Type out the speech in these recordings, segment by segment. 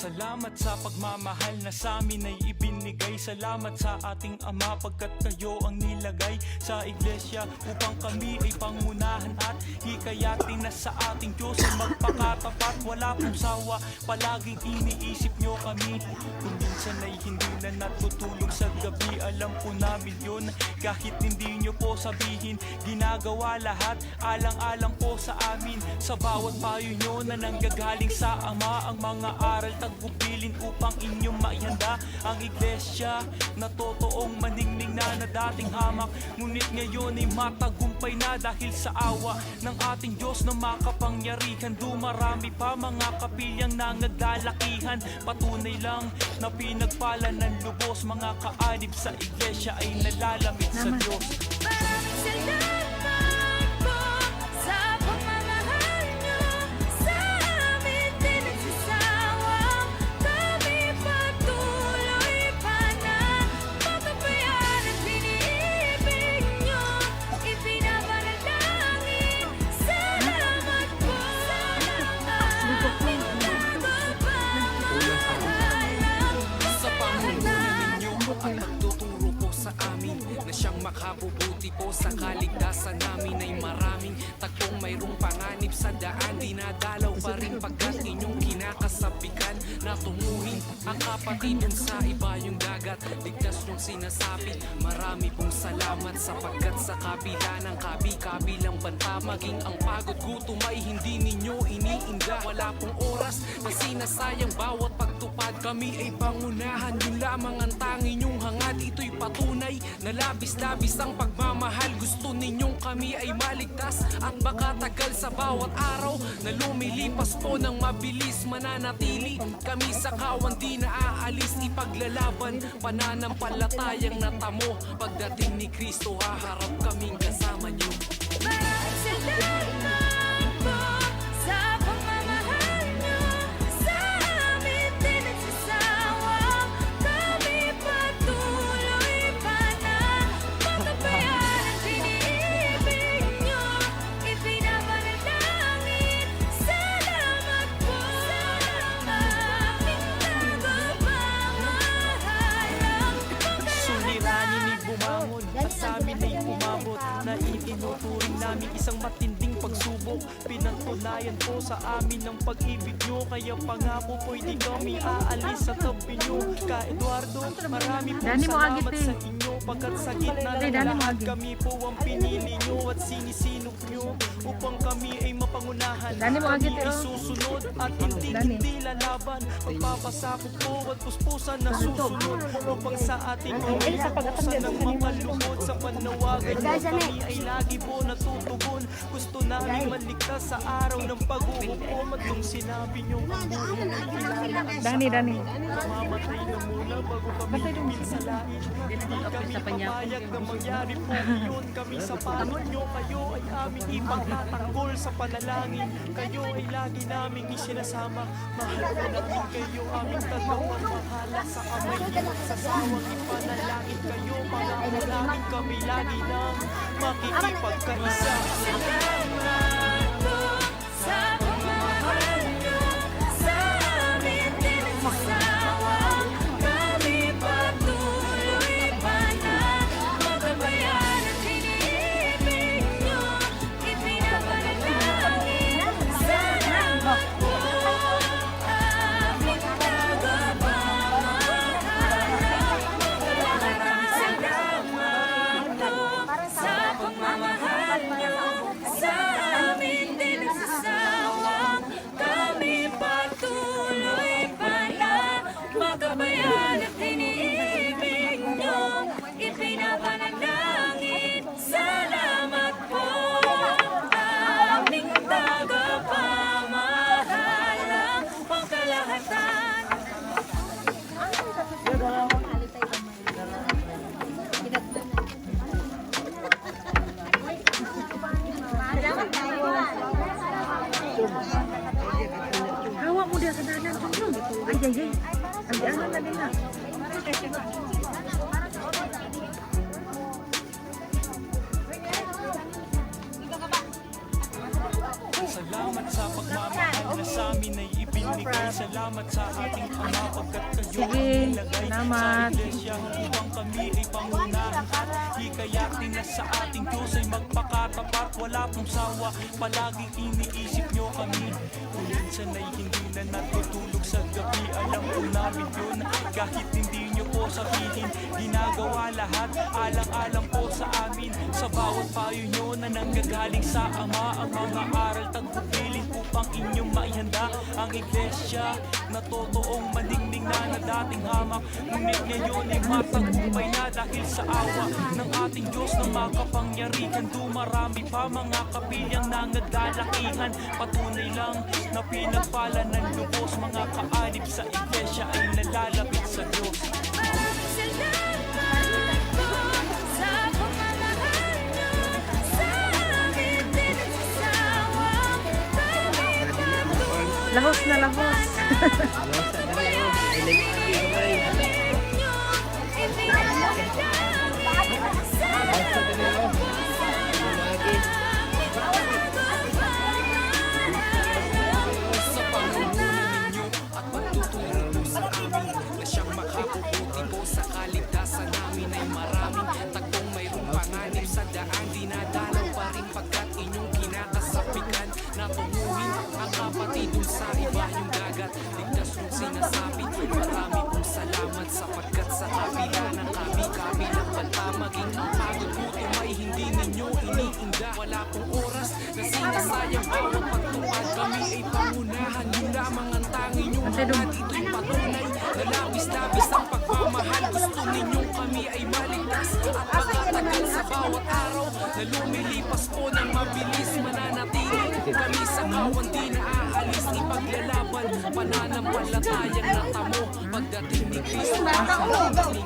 Salamat sa pagmamahal na sa amin ay ibinigay. Salamat sa ating Ama pagkat kayo ang nilagay sa iglesia Upang kami ay pangunahan at hikayatin na sa ating Diyos ay magpakatapat. Wala pong sawa, palaging iniisip nyo kami. Kung minsan ay hindi na natutulog sa gabi Alam po namin yun kahit hindi nyo po sabihin Ginagawa lahat. Alang-alang po sa amin. Sa bawat payo nyo na nanggagaling sa Ama Ang mga aral tagpubilin upang inyong maihanda. Ang iglesia na totoong maningning na na dating hamak. Ngunit ngayon ay matagumpay na dahil sa awa Ng ating Diyos na makapangyarihan. Dumarami pa mga kapilyang nangagalakihan Patunay lang na pinagpala ng lubos. Mga kaanib sa iglesia ay nalalamig sa Diyos. Maraming salamat makabubuti po sa kaligtasan namin Ay maraming tagpong mayroong panganib sa daan. Dinadalaw pa rin pagkat inyong kinakasabikan Na tunguhin ang kapatidon sa iba yung dagat. Ligtas yung sinasabi Marami pong salamat sapagkat sa kabila ng kabi-kabilang banta Maging ang pagod gutom ay hindi ninyo iniinda. Wala pong oras na sinasayang bawat pagtupad. Kami ay pangunahan, yun lamang ang tangi nyong hangad. Ito'y patunay na labis-labis ang pagmamahal Gusto ninyong kami ay maligtas. At baka tagal sa bawat araw Na lumilipas po ng mabilis. Mananatili Kami sa kawan di na aalis. Ipaglalaban pananampalatayang natamo. Pagdating ni Kristo haharap kaming kasama niyo. Maraming salamat Pinatunayan po sa amin ng pag-ibig nyo Kaya pangako po'y di kami aalis sa tabi nyo Ka Eduardo, marami po Dani mo agit salamat eh. sa inyo Pagkat sa gitna ng Dani mo lahat agit. Kami po ang pinili nyo at sinisinok nyo Upang kami ay mapangunahan Dani mo agit Kami eh, ay oh. susunod at hindi Dani. hindi lalaban Pagpapasakop po at puspusan na susunod Upang sa ating pagpapausan ng makalungkot Sa panawagan nyo kami ay lagi po natutugon Gusto namin maligtas sa araw ng pag-uukom At yung sinabi nyo ang buhay ay Dani, Dani. Mamatay na muna bago kami pinsalain Hindi kami papayag na mangyari po yun Kami sa palad nyo kayo ay aming ipagtatanggol sa panalangin. Kayo ay lagi naming isinasama. Mahal ko namin kayo aming tagawang mahala Sa kamay. Nyo sa sawang ipanalangin kayo Pangako namin kami lagi nang makikipagkaisa. Salamat Salamat sa pagmamahal na sa amin ay ibinigay. Salamat sa ating Ama pagkat kayo ang nilagay. Salamat. sa iglesia upang kami ay pangunahan at hikayatin na sa ating Diyos ay magpakatapat. Wala pong sawa. Palaging iniisip nyo kami. Kung minsan ay hindi na natutulog sa gabi alam po namin yun. Kahit hindi po sabihin ginagawa lahat alang-alang po sa amin. Sa bawat payo nyo na nanggagaling sa Ama ang mga aral tagpupiling upang inyong maihanda. Ang iglesia na totoong maningning na na dating hamak ngunit ngayon ay matagumpay na dahil sa awa ng ating Diyos na makapangyarihan dumarami pa mga kapilyang nangadalakihan patunay lang na pinagpala ng lubos mga kaanib sa iglesia ay nalalapit sa Diyos Lahos na lahos. ninyo ipinagdaan sa maging ang pagod gutom ay hindi ninyo iniinda. Wala pong oras na sinasayang bawat pagtupad kami ay pangunahan. Yun lamang ang tangi nyo mga dito'y patunay na labis-labis ang pagmamahal. Gusto ninyong kami ay maligtas at magtatagal sa bawat araw na lumilipas po ng mabilis. Mananatili kami sa kawan di na aalis ipaglalaban pananampalatayang natamo. Pagdating ni Kristo pagdating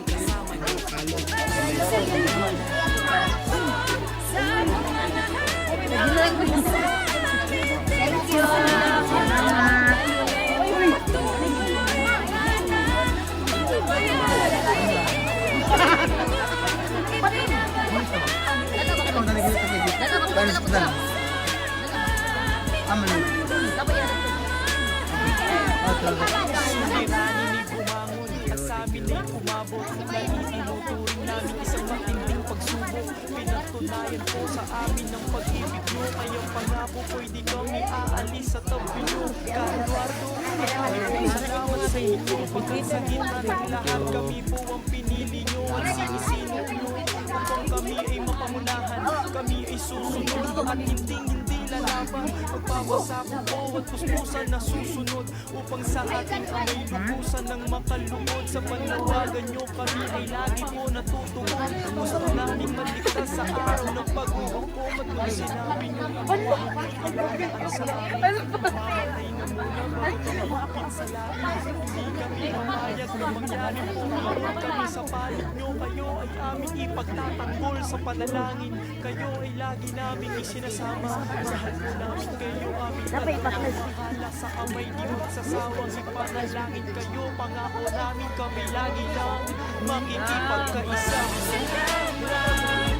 Suliranin ni bumangon at sa amin ay umabot Dahil tinuturing namin isang matinding pagsubok Pinatunayan po sa amin ng pag-ibig nyo Kayang pangako po'y di kami aalis sa tabi nyo. Ka Eduardo, maraming salamat sa inyo. Pagkat sa gitna ng lahat kami po ang pinili nyo At sinisino nyo. Upang kami ay mapangunahan Kami ay susunod at hindi hindi lalaban Magpapasabog po at puspusan na susunod Upang sa ating amay lubusan ng makalungod Sa panawagan nyo kami ay lagi po natutugon Gusto namin maligtas sa araw sa Kayo ay aming ipagtatanggol sa panalangin Kayo ay lagi namin isinasama Mahal po namin kayo aming Bahala sa kamay di magsasawang ipanalangin kayo Pangako namin kami lagi lang Makikipagkaisa Salamat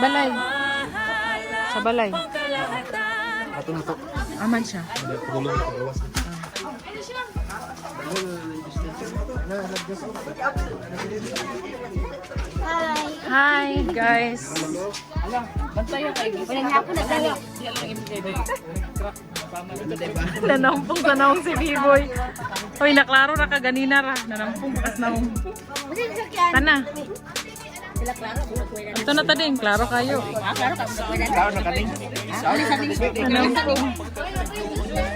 tagapamahala Sa balay. Sa balay. Pangkalahatan Aman siya. Hi guys. Nanampong sa naong si B-boy. Hoy, naklaro ra ka ganina ra. Nanampong bakas naong. Tana. Ito na tading, klaro kayo. Nanampong. sa iglesia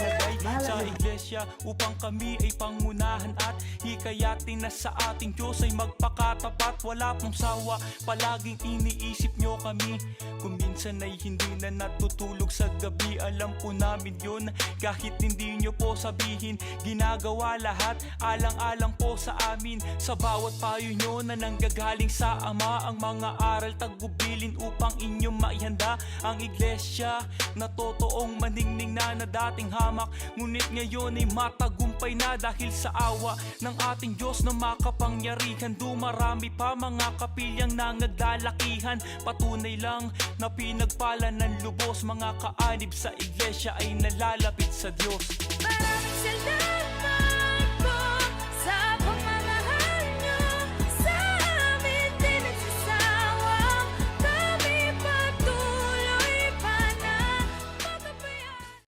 iglesia Upang kami ay pangunahan at hikayatin na sa ating Diyos ay magpakatapat. Wala pong sawa, palaging iniisip nyo kami. Kung minsan ay hindi na natutulog sa gabi Alam po namin yun. Kahit hindi nyo po sabihin Ginagawa lahat, alang-alang po sa amin Sa bawat payo nyo na nanggagaling sa Ama. Ang mga aral tagubilin upang inyong maihanda. Ang iglesia na totoong maningning na na dating hamak. Ngunit ngayon ay matagumpay na dahil sa awa Ng ating Diyos na makapangyarihan. Dumarami pa mga kapilyang nangaglalakihan Patunay lang na pinagpala ng lubos. Mga kaanib sa iglesia ay nalalapit sa Diyos